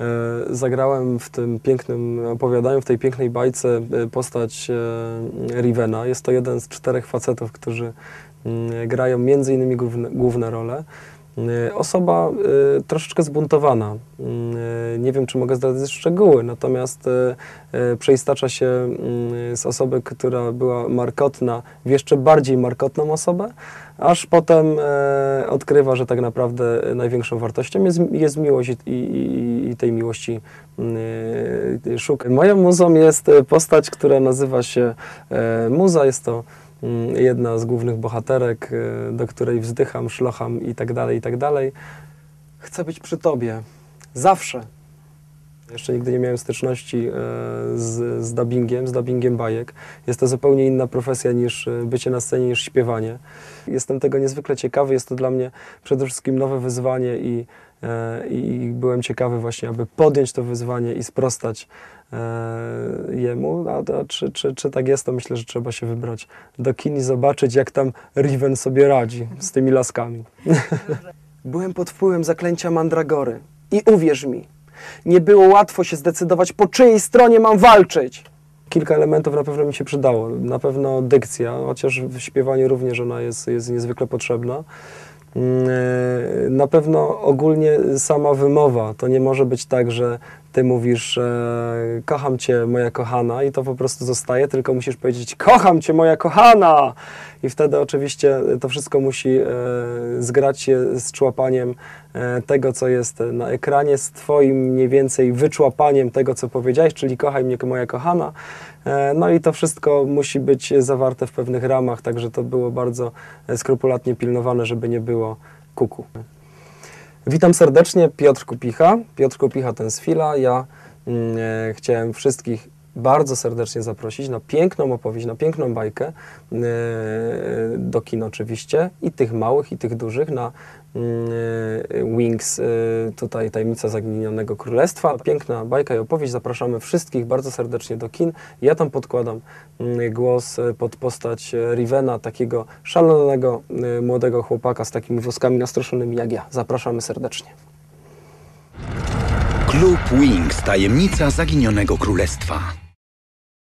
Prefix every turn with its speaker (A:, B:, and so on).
A: E, Zagrałem w tym pięknym opowiadaniu, w tej pięknej bajce e, postać e, Rivena. Jest to jeden z czterech facetów, którzy mm, grają między innymi główne, główne role. E, Osoba e, troszeczkę zbuntowana. E, Nie wiem, czy mogę zdradzić szczegóły, natomiast przeistacza się z osoby, która była markotna, w jeszcze bardziej markotną osobę, aż potem odkrywa, że tak naprawdę największą wartością jest, jest miłość i, i, i- tej miłości y, szuka. Moją muzą jest postać, która nazywa się Muza. Jest to jedna z głównych bohaterek, e, do której wzdycham, szlocham i tak dalej, i tak dalej. Chcę być przy tobie. Zawsze. Jeszcze nigdy nie miałem styczności e, z, z dubbingiem, z dubbingiem bajek. Jest to zupełnie inna profesja niż e, bycie na scenie, niż śpiewanie. Jestem tego niezwykle ciekawy. Jest to dla mnie przede wszystkim nowe wyzwanie i, i byłem ciekawy właśnie, aby podjąć to wyzwanie i sprostać e, jemu. A, a czy, czy, czy tak jest, to myślę, że trzeba się wybrać do kin i zobaczyć, jak tam Riven sobie radzi z tymi laskami. Byłem pod wpływem zaklęcia Mandragory i uwierz mi, nie było łatwo się zdecydować, po czyjej stronie mam walczyć. Kilka elementów na pewno mi się przydało. Na pewno dykcja, chociaż w śpiewaniu również ona jest, jest niezwykle potrzebna. Mm, e, Na pewno ogólnie sama wymowa. To nie może być tak, że ty mówisz e, kocham cię moja kochana i to po prostu zostaje, tylko musisz powiedzieć kocham cię moja kochana i wtedy oczywiście to wszystko musi e, zgrać się z człapaniem e, tego, co jest na ekranie, z twoim mniej więcej wyczłapaniem tego, co powiedziałeś, czyli kochaj mnie moja kochana. E, no i to wszystko musi być zawarte w pewnych ramach, także to było bardzo e, skrupulatnie pilnowane, żeby nie było kuku. Witam serdecznie, Piotr Kupicha. Piotr Kupicha ten z Fila. Ja mm, e, chciałem wszystkich bardzo serdecznie zaprosić na piękną opowieść, na piękną bajkę e, do kin oczywiście i tych małych, i tych dużych na mm, e, Wings, e, tutaj Tajemnica Zaginionego Królestwa. Piękna bajka i opowieść. Zapraszamy wszystkich bardzo serdecznie do kin. Ja tam podkładam mm, głos pod postać Rivena, takiego szalonego młodego chłopaka z takimi włoskami nastroszonymi jak ja. Zapraszamy serdecznie.
B: Klub Wings, tajemnica zaginionego królestwa.